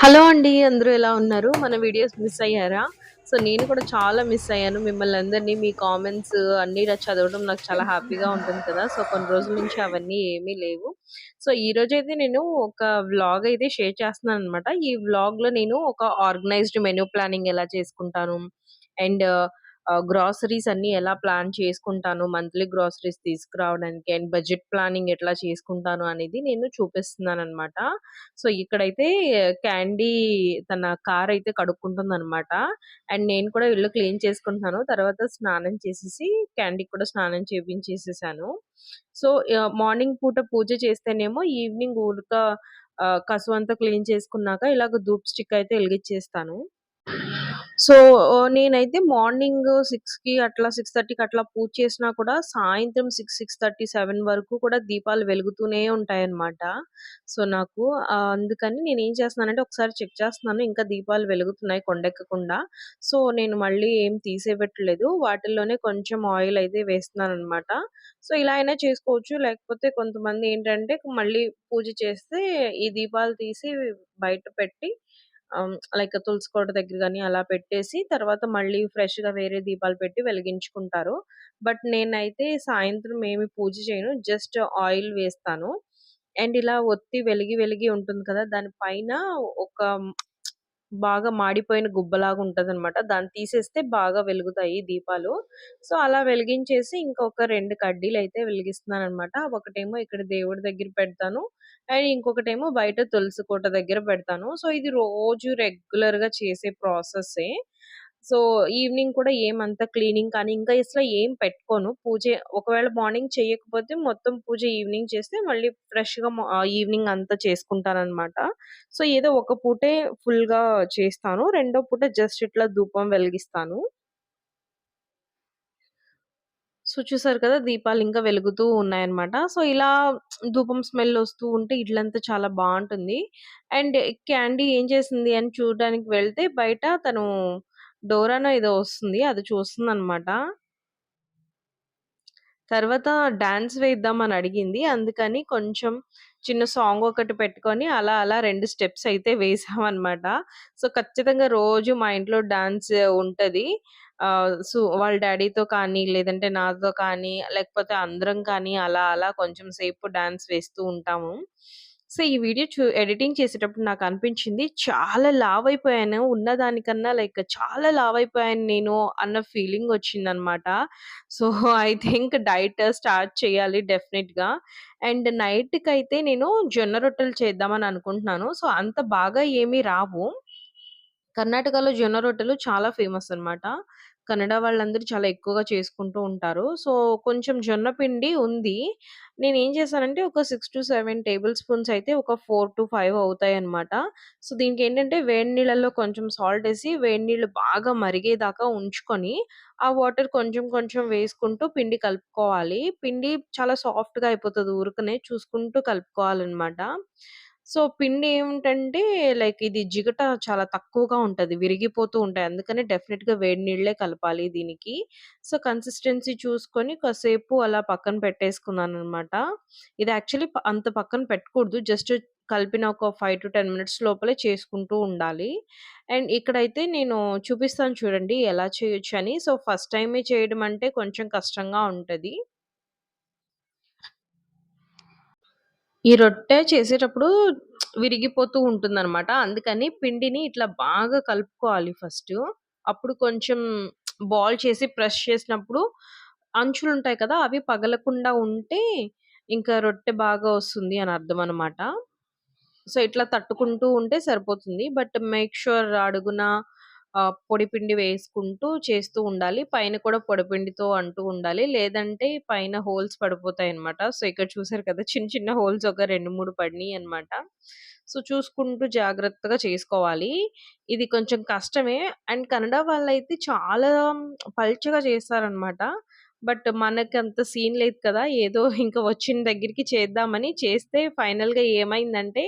Hello అండి అందరూ ఎలా ఉన్నారు? మన వీడియోస్ మిస్ అయ్యారా? సో నేను కూడా చాలా మిస్ అయ్యాను. మిమ్మల్ని అందరినీ మీ కామెంట్స్ అన్నీ చదవడం నాకు చాలా హ్యాపీగా ఉంటుంది కదా. సో కొన్ని రోజుల నుంచి అవన్నీ ఏమీ లేవు. సో ఈ రోజు అయితే నేను ఒక వ్లాగ్ అయితే షేర్ చేస్తున్నాను అనమాట ఈ వ్లాగ్లో నేను ఒక ఆర్గనైజ్డ్ మెనూ ప్లానింగ్ ఎలా చేసుకుంటాను? అండ్ గ్రాసరీస్ అన్ని ఎలా ప్లాన్ చేసుకుంటాను మంత్లీ గ్రాసరీస్ తీసుకురావడానికి అండ్ బడ్జెట్ ప్లానింగ్ ఎట్లా చేసుకుంటాను అనేది నేను చూపిస్తున్నాను అనమాట సో ఇక్కడైతే క్యాండీ తన కార్ అయితే కడుక్కుంటుంది అనమాట అండ్ నేను కూడా ఇల్లు క్లీన్ చేసుకుంటున్నాను. తర్వాత స్నానం చేసేసి క్యాండీకి కూడా స్నానం చేపించేసేసాను. సో మార్నింగ్ పూట పూజ చేస్తేనేమో ఈవినింగ్ ఊరిక కసువంతా క్లీన్ చేసుకున్నాక ఇలాగ ధూప్ స్టిక్ అయితే వెలిగించేస్తాను. సో నేనైతే మార్నింగ్ సిక్స్కి అట్లా సిక్స్ థర్టీకి అట్లా పూజ చేసినా కూడా సాయంత్రం సిక్స్ సిక్స్ థర్టీ సెవెన్ వరకు కూడా దీపాలు వెలుగుతూనే ఉంటాయన్నమాట. సో నాకు అందుకని నేను ఏం చేస్తున్నానంటే ఒకసారి చెక్ చేస్తున్నాను. ఇంకా దీపాలు వెలుగుతున్నాయి కొండెక్కకుండా. సో నేను మళ్ళీ ఏం తీసేపెట్టలేదు వాటిల్లోనే కొంచెం ఆయిల్ అయితే వేస్తున్నాను అనమాట సో ఇలా అయినా చేసుకోవచ్చు. లేకపోతే కొంతమంది ఏంటంటే మళ్ళీ పూజ చేస్తే ఈ దీపాలు తీసి బయట పెట్టి లైక్ తులసి కోట దగ్గర కానీ అలా పెట్టేసి తర్వాత మళ్ళీ ఫ్రెష్గా వేరే దీపాలు పెట్టి వెలిగించుకుంటారు. బట్ నేనైతే సాయంత్రం ఏమి పూజ చేయను. జస్ట్ ఆయిల్ వేస్తాను. అండ్ ఇలా ఒత్తి వెలిగి వెలిగి ఉంటుంది కదా! దాని పైన ఒక బాగా మాడిపోయిన గుబ్బలాగా ఉంటదన్నమాట. దాన్ని తీసేస్తే బాగా వెలుగుతాయి దీపాలు. సో అలా వెలిగించేసి ఇంకొక రెండు కడ్డీలు అయితే వెలిగిస్తున్నాను అనమాట ఒకటేమో ఇక్కడ దేవుడి దగ్గర పెడతాను. అండ్ ఇంకొకటేమో బయట తులసి కోట దగ్గర పెడతాను. సో ఇది రోజు రెగ్యులర్గా చేసే ప్రాసెస్ సో ఈవినింగ్ కూడా ఏమంత క్లీనింగ్ కానీ ఇంకా ఇట్లా ఏం పెట్టుకోను. పూజ ఒకవేళ మార్నింగ్ చేయకపోతే మొత్తం పూజ ఈవినింగ్ చేస్తే మళ్ళీ ఫ్రెష్గా ఈవినింగ్ అంతా చేసుకుంటానమాట సో ఏదో ఒక పూటే ఫుల్గా చేస్తాను. రెండో పూట జస్ట్ ఇట్లా ధూపం వెలిగిస్తాను. సో చూసారు కదా దీపాలు ఇంకా వెలుగుతూ ఉన్నాయన్నమాట. సో ఇలా ధూపం స్మెల్ వస్తూ ఉంటే ఇడ్లంతా చాలా బాగుంటుంది. అండ్ క్యాండీ ఏం చేసింది అని చూడడానికి వెళ్తే బయట తను డోరానో ఏదో వస్తుంది అది చూస్తుంది అనమాట తర్వాత డాన్స్ వేద్దాం అని అడిగింది. అందుకని కొంచెం చిన్న సాంగ్ ఒకటి పెట్టుకొని అలా అలా రెండు స్టెప్స్ అయితే వేసామన్నమాట. సో ఖచ్చితంగా రోజు మా ఇంట్లో డాన్స్ ఉంటది. సో వాళ్ళ డాడీతో కానీ లేదంటే నాతో కానీ లేకపోతే అందరం కానీ అలా అలా కొంచెం సేపు డాన్స్ వేస్తూ ఉంటాము. సో ఈ వీడియో చూ ఎడిటింగ్ చేసేటప్పుడు నాకు అనిపించింది చాలా లావ్ అయిపోయాను ఉన్నదానికన్నా లైక్ చాలా లావ్ అయిపోయాను నేను అన్న ఫీలింగ్ వచ్చిందనమాట. So I think diet start చేయాలి డెఫినెట్గా అండ్ నైట్కి అయితే నేను జొన్న రొట్టెలు చేద్దామని అనుకుంటున్నాను. సో అంత బాగా ఏమీ రావు. కర్ణాటకలో జొన్న రొట్టెలు చాలా ఫేమస్ అన్నమాట. కన్నడ వాళ్ళందరూ చాలా ఎక్కువగా చేసుకుంటూ ఉంటారు. సో, కొంచెం జొన్న పిండి ఉంది. నేను ఏం చేశానంటే ఒక 6-7 టేబుల్ స్పూన్స్ అయితే ఒక ఫోర్ టు ఫైవ్ అవుతాయి అనమాట సో, దీనికి ఏంటంటే వేడి నీళ్ళల్లో కొంచెం సాల్ట్ వేసి వేడి నీళ్ళు బాగా మరిగేదాకా ఉంచుకొని, ఆ వాటర్ కొంచెం కొంచెం వేసుకుంటూ పిండి కలుపుకోవాలి. పిండి చాలా సాఫ్ట్‌గా అయిపోతుంది ఊరకనే చూసుకుంటూ కలుపుకోవాలన్నమాట. సో, పిండి ఏమిటంటే లైక్ ఇది జిగట చాలా తక్కువగా ఉంటది. విరిగిపోతూ ఉంటాయి. అందుకని డెఫినిట్‌గా వేడి నీళ్ళే కలపాలి దీనికి. సో, కన్సిస్టెన్సీ చూసుకొని కాసేపు అలా పక్కన పెట్టేసుకున్నాననమాట. ఇది యాక్చువల్లీ ప అంత పక్కన పెట్టకూడదు. జస్ట్ కలిపిన ఒక 5-10 మినిట్స్ లోపలే చేసుకుంటూ ఉండాలి. అండ్ ఇక్కడైతే నేను చూపిస్తాను చూడండి ఎలా చేయొచ్చని. సో, ఫస్ట్ టైమే చేయడం అంటే కొంచెం కష్టంగా ఉంటది. ఈ రొట్టె చేసేటప్పుడు విరిగిపోతూ ఉంటుందనమాట. అందుకని పిండిని ఇట్లా బాగా కలుపుకోవాలి ఫస్టు. అప్పుడు కొంచెం బాల్ చేసి ప్రెస్ చేసినప్పుడు అంచులుంటాయి కదా! అవి పగలకుండా ఉంటే ఇంకా రొట్టె బాగా వస్తుంది అని అర్థం అనమాట. సో, ఇట్లా తట్టుకుంటూ ఉంటే సరిపోతుంది. బట్ మేక్ ష్యూర్ అడుగున పొడిపిండి వేసుకుంటూ చేస్తూ ఉండాలి. పైన కూడా పొడిపిండితో అంటూ ఉండాలి. లేదంటే పైన హోల్స్ పడిపోతాయి అనమాట సో, ఇక్కడ చూసారు కదా! చిన్న చిన్న హోల్స్ ఒక రెండు మూడు పడినాయి అనమాట సో, చూసుకుంటూ జాగ్రత్తగా చేసుకోవాలి. ఇది కొంచెం కష్టమే. అండ్ కన్నడ వాళ్ళైతే చాలా పల్చగా చేస్తారనమాట. బట్ మనకి అంత సీన్ లేదు కదా! ఏదో ఇంకా వచ్చిన దగ్గరికి చేద్దామని చేస్తే ఫైనల్‌గా ఏమైందంటే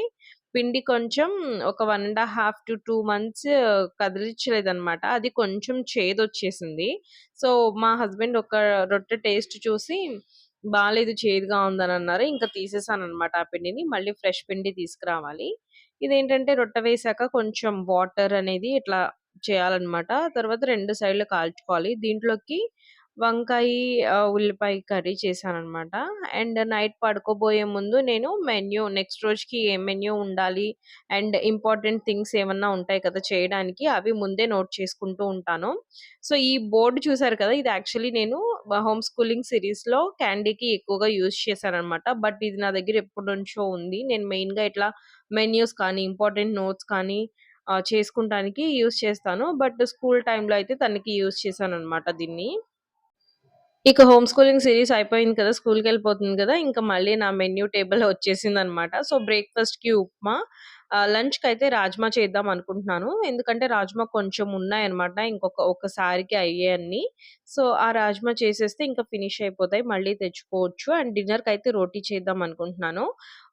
పిండి కొంచెం ఒక 1 1/2-2 మంత్స్ కదిలిచ్చలేదనమాట. అది కొంచెం చేదొచ్చేసింది. సో, మా హస్బెండ్ ఒక రొట్టె టేస్ట్ చూసి బాగాలేదు చేదుగా ఉందని అన్నారు ఇంకా తీసేసాను అనమాట ఆ పిండిని. మళ్ళీ ఫ్రెష్ పిండి తీసుకురావాలి. ఇదేంటంటే రొట్టె వేసాక కొంచెం వాటర్ అనేది ఇట్లా చేయాలన్నమాట. తర్వాత రెండు సైడ్‌లు కాల్చుకోవాలి. దీంట్లోకి వంకాయి ఆహ్, ఉల్లిపాయ కర్రీ చేశాననమాట. అండ్ నైట్ పడుకోబోయే ముందు నేను మెన్యూ నెక్స్ట్ రోజుకి ఏం మెన్యూ ఉండాలి అండ్ ఇంపార్టెంట్ థింగ్స్ ఏమన్నా ఉంటాయి కదా చేయడానికి అవి ముందే నోట్ చేసుకుంటూ ఉంటాను. సో, ఈ బోర్డ్ చూసారు కదా! ఇది యాక్చువల్లీ నేను హోమ్ స్కూలింగ్ సీరీస్‌లో క్యాండీకి ఎక్కువగా యూజ్ చేశాననమాట. బట్ ఇది నా దగ్గర ఎప్పటినుంచో ఉంది. నేను మెయిన్‌గా ఇట్లా మెన్యూస్ కానీ, ఇంపార్టెంట్ నోట్స్ కానీ ఆహ్, చేసుకుంటానికి యూజ్ చేస్తాను. బట్ స్కూల్ టైమ్‌లో అయితే తనకి యూజ్ చేశాననమాట దీన్ని. ఇక హోమ్ స్కూలింగ్ సిరీస్ అయిపోయింది కదా! స్కూల్‌కెళ్ళిపోతుంది కదా! ఇంకా మళ్ళీ నా మెన్యూ టేబుల్ వచ్చేసింది అనమాట సో, బ్రేక్‌ఫాస్ట్‌కి ఉప్మా, లంచ్కి అయితే రాజ్మా చేద్దాం అనుకుంటున్నాను. ఎందుకంటే రాజ్మా కొంచెం ఉన్నాయన్నమాట. ఇంకొక ఒక్కసారికి అయ్యేయన్ని. సో, ఆ రాజ్మా చేసేస్తే ఇంకా ఫినిష్ అయిపోతాయి. మళ్ళీ తెచ్చుకోవచ్చు. అండ్ డిన్నర్‌కైతే రోటీ చేద్దాం అనుకుంటున్నాను.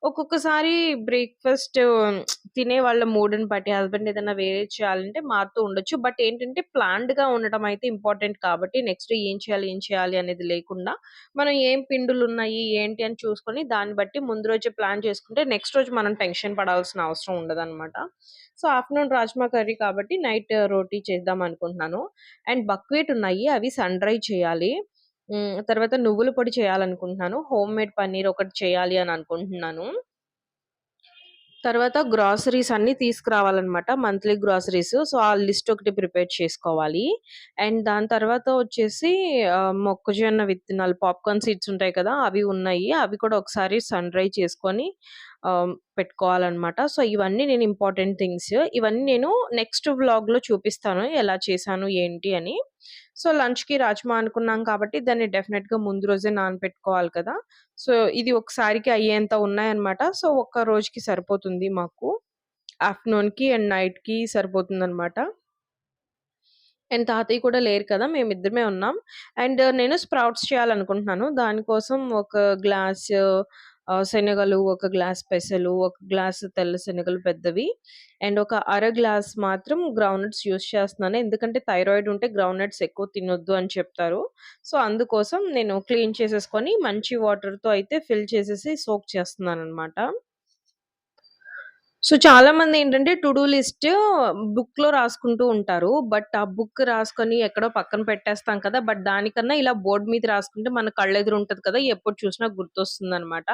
ఒక్కొక్కసారి బ్రేక్‌ఫాస్ట్ తినే వాళ్ళ మూడని బట్టి హస్బెండ్ ఏదైనా వేరే చేయాలంటే మారుతూ ఉండొచ్చు. బట్ ఏంటంటే ప్లాన్డ్‌గా ఉండటం అయితే ఇంపార్టెంట్ కాబట్టి నెక్స్ట్ ఏం చేయాలి, ఏం చేయాలి అనేది లేకుండా మనం ఏం పిండులు ఉన్నాయి ఏంటి అని చూసుకొని దాన్ని బట్టి ముందు రోజే ప్లాన్ చేసుకుంటే నెక్స్ట్ రోజు మనం టెన్షన్ పడాల్సిన అవసరం ఉండదనమాట. సో, ఆఫ్టర్‌నూన్ రాజ్మా కర్రీ కాబట్టి నైట్ రోటీ చేద్దాం అనుకుంటున్నాను. అండ్ బక్వీట్ ఉన్నాయి. అవి సన్ డ్రై చేయాలి. తర్వాత నువ్వుల పొడి చేయాలనుకుంటున్నాను. హోమ్ మేడ్ పన్నీర్ ఒకటి చేయాలి అని అనుకుంటున్నాను. తర్వాత గ్రాసరీస్ అన్ని తీసుకురావాలనమాట. Monthly groceries. సో, ఆ లిస్ట్ ఒకటి ప్రిపేర్ చేసుకోవాలి. అండ్ దాని తర్వాత వచ్చేసి మొక్కజొన్న విత్తనాలు పాప్‌కార్న్ సీడ్స్ ఉంటాయి కదా! అవి ఉన్నాయి. అవి కూడా ఒకసారి సన్ డ్రై చేసుకొని పెట్టుకోవాలన్నమాట సో, ఇవన్నీ నేను ఇంపార్టెంట్ థింగ్స్. ఇవన్నీ నేను నెక్స్ట్ వ్లాగ్‌లో చూపిస్తాను. ఎలా చేశాను, ఏంటి అని. సో, లంచ్‌కి రాజ్మా అనుకున్నాం కాబట్టి దాన్ని డెఫినెట్గా ముందు రోజే నానపెట్టుకోవాలి కదా! సో, ఇది ఒకసారికి అయ్యేంత ఉన్నాయన్నమాట. సో, ఒక్క రోజుకి సరిపోతుంది మాకు. ఆఫ్టర్‌నూన్‌కి అండ్ నైట్‌కి సరిపోతుంది అనమాట అండ్ తాతయ్య కూడా లేరు కదా! మేమిద్దరమే ఉన్నాం. అండ్ నేను స్ప్రౌట్స్ చేయాలనుకుంటున్నాను. దానికోసం ఒక గ్లాస్ శనగలు, ఒక గ్లాస్ పెసలు, ఒక గ్లాస్ తెల్ల శనగలు పెద్దవి అండ్ ఒక అర గ్లాస్ మాత్రం గ్రౌండ్‌నట్స్ యూస్ చేస్తున్నాను. ఎందుకంటే థైరాయిడ్ ఉంటే గ్రౌండ్‌నట్స్ ఎక్కువ తినొద్దు అని చెప్తారు. సో, అందుకోసం నేను క్లీన్ చేసేసుకొని మంచి వాటర్‌తో అయితే ఫిల్ చేసేసి సోక్ చేస్తున్నాను అనమాట సో, చాలామంది ఏంటంటే టు డూ లిస్ట్ బుక్‌లో రాసుకుంటూ ఉంటారు. బట్ ఆ బుక్ రాసుకొని ఎక్కడో పక్కన పెట్టేస్తాం కదా! బట్ దానికన్నా ఇలా బోర్డ్ మీద రాసుకుంటే మన కళ్ళెదురు ఉంటది కదా! ఎప్పుడు చూసినా గుర్తొస్తుందనమాట.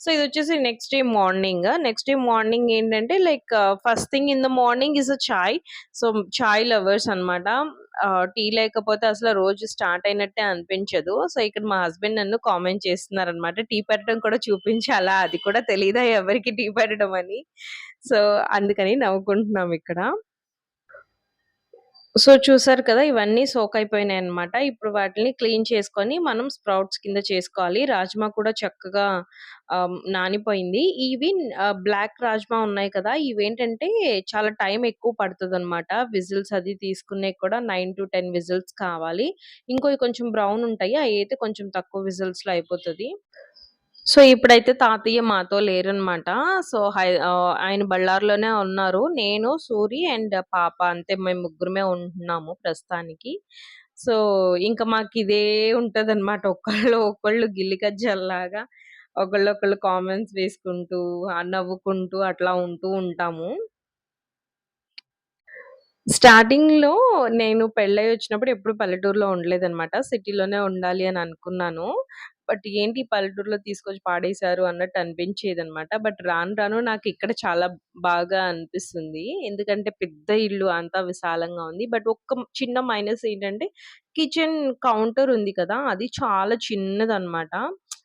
So, ఇదొచ్చేసి next day morning. Next day morning ఏంటంటే like first thing in the morning is a chai. So, chai lovers అనమాట. టీ లేకపోతే అసలు రోజు స్టార్ట్ అయినట్టే అనిపించదు. సో, ఇక్కడ మా హస్బెండ్ నన్ను కామెంట్ చేస్తున్నారనమాట. టీ పెట్టడం కూడా చూపించాలా? అది కూడా తెలియదా ఎవరికి టీ పెట్టడం అని. సో, అందుకని నవ్వుకుంటున్నాం ఇక్కడ. సో, చూసారు కదా! ఇవన్నీ సోక్ అయిపోయినాయి అనమాట ఇప్పుడు వాటిని క్లీన్ చేసుకొని మనం స్ప్రౌట్స్ కింద చేసుకోవాలి. రాజ్మా కూడా చక్కగా నానిపోయింది. ఇవి బ్లాక్ రాజ్మా ఉన్నాయి కదా! ఇవేంటంటే చాలా టైం ఎక్కువ పడతదనమాట. విజిల్స్ అది తీసుకునే కూడా 9-10 విజిల్స్ కావాలి. ఇంకో కొంచెం బ్రౌన్ ఉంటాయి. అయితే కొంచెం తక్కువ విజిల్స్‌లో అయిపోతది. సో, ఇప్పుడైతే తాతయ్య మాతో లేరనమాట. సో, హై ఆయన బళ్ళారిలోనే ఉన్నారు. నేను, సూరి అండ్ పాప అంతే మేము ముగ్గురమే ఉంటున్నాము ప్రస్తుతానికి. సో, ఇంకా మాకు ఇదే ఉంటుంది ఉంటదనమాట. ఒకళ్ళు ఒకళ్ళు గిల్లి ఒకళ్ళు ఒకళ్ళు కామెంట్స్ వేసుకుంటూ, నవ్వుకుంటూ అట్లా ఉంటూ ఉంటాము. స్టార్టింగ్‌లో నేను పెళ్ళై వచ్చినప్పుడు ఎప్పుడు పల్లెటూరులో ఉండలేదనమాట. సిటీలోనే ఉండాలి అని అనుకున్నాను. బట్ ఏంటి పల్లెటూరులో తీసుకొచ్చి పాడేశారు అన్నట్టు అనిపించేది అనమాట బట్ రాను రాను నాకు ఇక్కడ చాలా బాగా అనిపిస్తుంది. ఎందుకంటే పెద్ద ఇల్లు అంతా విశాలంగా ఉంది. బట్ ఒక్క చిన్న మైనస్ ఏంటంటే కిచెన్ కౌంటర్ ఉంది కదా! అది చాలా చిన్నదనమాట.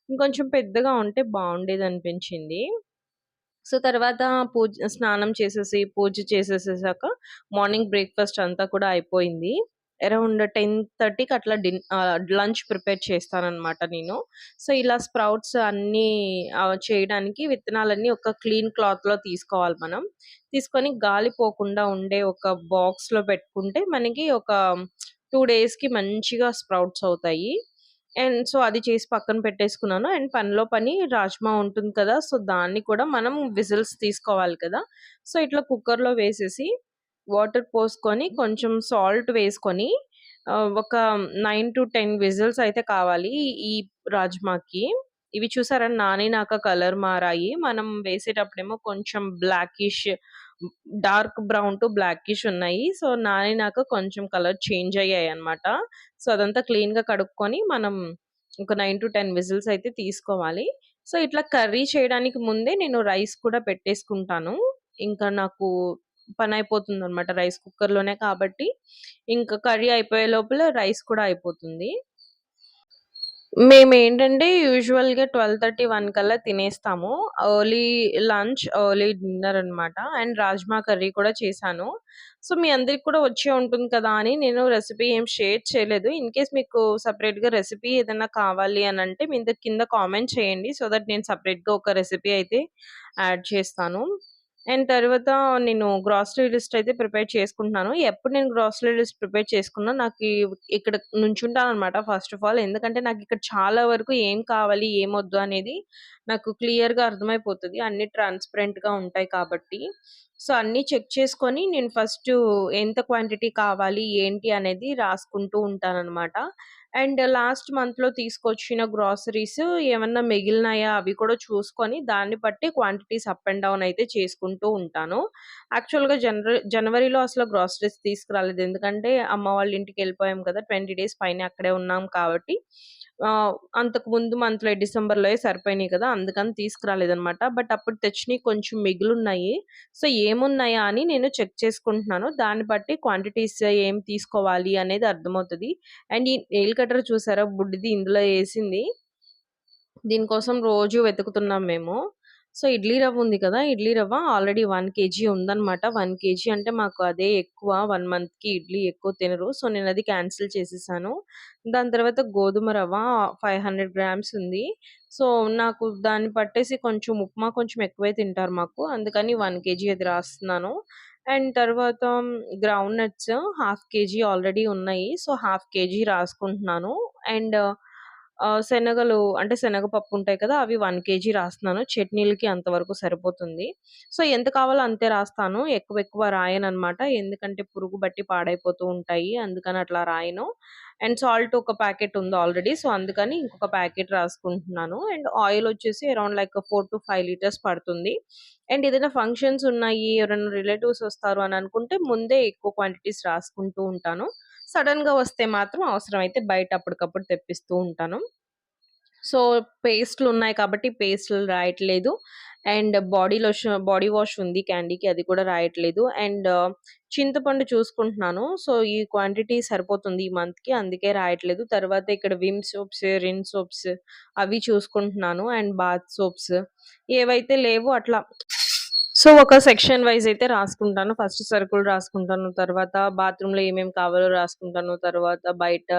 ఇంకొంచెం పెద్దగా ఉంటే బాగుండేది అనిపించింది సో, తర్వాత పూజ స్నానం చేసేసి, పూజ చేసేసాక మార్నింగ్ బ్రేక్‌ఫాస్ట్ అంతా కూడా అయిపోయింది. అరౌండ్ 10:30కి అట్లా డిన్ లంచ్ ప్రిపేర్ చేస్తాననమాట నేను. సో, ఇలా స్ప్రౌట్స్ అన్నీ చేయడానికి విత్తనాలన్నీ ఒక క్లీన్ క్లాత్‌లో తీసుకోవాలి మనం. తీసుకొని గాలి పోకుండా ఉండే ఒక బాక్స్‌లో పెట్టుకుంటే మనకి ఒక టూ డేస్‌కి మంచిగా స్ప్రౌట్స్ అవుతాయి. అండ్ సో, అది చేసి పక్కన పెట్టేసుకున్నాను. అండ్ పనిలో పని రాజ్మా ఉంటుంది కదా! సో, దాన్ని కూడా మనం విజిల్స్ తీసుకోవాలి కదా! సో, ఇట్లా కుక్కర్‌లో వేసేసి వాటర్ పోసుకొని కొంచెం సాల్ట్ వేసుకొని ఒక నైన్ టు టెన్ విజిల్స్ అయితే కావాలి ఈ రాజ్మాకి. ఇవి చూసారా నానినాక కలర్ మారాయి. మనం వేసేటప్పుడేమో కొంచెం blackish dark brown to blackish ఉన్నాయి. సో, నానినాక కొంచెం కలర్ చేంజ్ అయ్యాయి అనమాట సో, అదంతా క్లీన్‌గా కడుక్కొని మనం ఒక 9-10 విజిల్స్ అయితే తీసుకోవాలి. సో, ఇట్లా కర్రీ చేయడానికి ముందే నేను రైస్ కూడా పెట్టేసుకుంటాను. ఇంకా నాకు పని అయిపోతుంది అనమాట రైస్ కుక్కర్‌లోనే కాబట్టి, ఇంకా కర్రీ అయిపోయే లోపల రైస్ కూడా అయిపోతుంది. మేము ఏంటంటే యూజువల్‌గా 12:30, 1 కల్లా తినేస్తాము. ఎర్లీ లంచ్, ఎర్లీ డిన్నర్ అనమాట. అండ్ రాజ్మా కర్రీ కూడా చేశాను. సో, మీ అందరికి కూడా వచ్చే ఉంటుంది కదా! అని నేను రెసిపీ ఏం షేర్ చేయలేదు. ఇన్ కేస్ మీకు సెపరేట్‌గా రెసిపీ ఏదైనా కావాలి అని అంటే మీ కింద కామెంట్ చేయండి. సో దట్ నేను సెపరేట్‌గా ఒక రెసిపీ అయితే యాడ్ చేస్తాను. అండ్ తర్వాత నేను గ్రాసరీ లిస్ట్ అయితే ప్రిపేర్ చేసుకుంటున్నాను. ఎప్పుడు నేను గ్రాసరీ లిస్ట్ ప్రిపేర్ చేసుకున్నా నాకు ఇక్కడ నుంచుంటాననమాట ఫస్ట్ ఆఫ్ ఆల్. ఎందుకంటే నాకు ఇక్కడ చాలా వరకు ఏం కావాలి, ఏమొద్దు అనేది నాకు క్లియర్‌గా అర్థమైపోతుంది అన్ని ట్రాన్స్‌పరెంట్‌గా ఉంటాయి కాబట్టి. సో, అన్నీ చెక్ చేసుకొని నేను ఫస్ట్ ఎంత క్వాంటిటీ కావాలి, ఏంటి అనేది రాసుకుంటూ ఉంటాననమాట. అండ్ లాస్ట్ మంత్‌లో తీసుకొచ్చిన గ్రాసరీస్ ఏమన్నా మిగిలినాయా అవి కూడా చూసుకొని దాన్ని బట్టి క్వాంటిటీస్ అప్ అండ్ డౌన్ అయితే చేసుకుంటూ ఉంటాను. యాక్చువల్‌గా జనర జనవరిలో అసలు గ్రాసరీస్ తీసుకురాలేదు. ఎందుకంటే అమ్మ వాళ్ళ ఇంటికి వెళ్ళిపోయాం కదా! 20 డేస్ పైన అక్కడే ఉన్నాం కాబట్టి అంతకు ముందు మంత్‌లో డిసెంబర్లో సరిపోయినాయి కదా! అందుకని తీసుకురాలేదనమాట. బట్ అప్పుడు తెచ్చినవి కొంచెం మిగిలిన్నాయి సో, ఏమున్నాయా అని నేను చెక్ చేసుకుంటున్నాను. దాన్ని బట్టి క్వాంటిటీస్ ఏం తీసుకోవాలి అనేది అర్థమవుతుంది అండ్ ఈ నెయిల్ కట్టర్ చూసారా బుడ్డిది ఇందులో వేసింది దీనికోసం రోజు వెతుకుతున్నాం మేము. సో, ఇడ్లీ రవ్వ ఉంది కదా! Idli rava already one KG ఉందనమాట. వన్ కేజీ అంటే మాకు అదే ఎక్కువ. వన్ మంత్‌కి ఇడ్లీ ఎక్కువ తినరు. సో, నేను అది క్యాన్సిల్ చేసేసాను. దాని తర్వాత గోధుమ రవ్వ 500 గ్రామ్స్ ఉంది. సో, నాకు దాన్ని పట్టేసి కొంచెం ఉప్మా కొంచెం ఎక్కువే తింటారు మాకు. అందుకని వన్ కేజీ అది రాస్తున్నాను. అండ్ తర్వాత ground nuts half KG already ఉన్నాయి. సో, హాఫ్ కేజీ రాసుకుంటున్నాను. అండ్ శనగలు అంటే శనగపప్పు ఉంటాయి కదా! అవి వన్ కేజీ రాస్తున్నాను. చట్నీలకి అంతవరకు సరిపోతుంది. సో, ఎంత కావాలో అంతే రాస్తాను. ఎక్కువ ఎక్కువ రాయను అనమాట ఎందుకంటే పురుగు బట్టి పాడైపోతూ ఉంటాయి. అందుకని అట్లా రాయను. అండ్ సాల్ట్ ఒక ప్యాకెట్ ఉంది ఆల్రెడీ. సో, అందుకని ఇంకొక ప్యాకెట్ రాసుకుంటున్నాను. అండ్ ఆయిల్ వచ్చేసి అరౌండ్ లైక్ 4-5 లీటర్స్ పడుతుంది. అండ్ ఏదైనా ఫంక్షన్స్ ఉన్నాయి, ఎవరైనా రిలేటివ్స్ వస్తారు అని అనుకుంటే ముందే ఎక్కువ క్వాంటిటీస్ రాసుకుంటూ ఉంటాను. సడన్గా వస్తే మాత్రం అవసరమైతే బయట అప్పటికప్పుడు తెప్పిస్తూ ఉంటాను. సో, పేస్ట్లు ఉన్నాయి కాబట్టి పేస్ట్లు రాయట్లేదు. And body lotion body wash ఉంది క్యాండీకి అది కూడా రాయట్లేదు. అండ్ చింతపండు చూసుకుంటున్నాను. సో, ఈ క్వాంటిటీ సరిపోతుంది ఈ మంత్‌కి అందుకే రాయట్లేదు. తర్వాత ఇక్కడ విమ్ సోప్స్, రిన్ సోప్స్ అవి చూసుకుంటున్నాను. అండ్ బాత్ సోప్స్ ఏవైతే లేవో అట్లా సో, ఒక సెక్షన్ వైస్ అయితే రాసుకుంటాను. ఫస్ట్ సరుకులు రాసుకుంటాను. తర్వాత బాత్రూంలో ఏమేమి కావాలో రాసుకుంటాను. తర్వాత బయట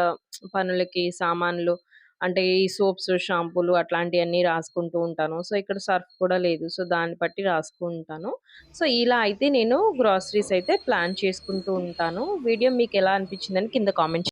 పనులకి సామాన్లు అంటే ఈ సోప్స్, షాంపూలు అట్లాంటియన్నీ రాసుకుంటూ ఉంటాను. సో, ఇక్కడ సర్ఫ్ కూడా లేదు. సో, దాన్ని బట్టి రాసుకుంటాను. సో, ఇలా అయితే నేను గ్రాసరీస్ అయితే ప్లాన్ చేసుకుంటూ ఉంటాను. వీడియో మీకెలా అనిపించిందని కింద కామెంట్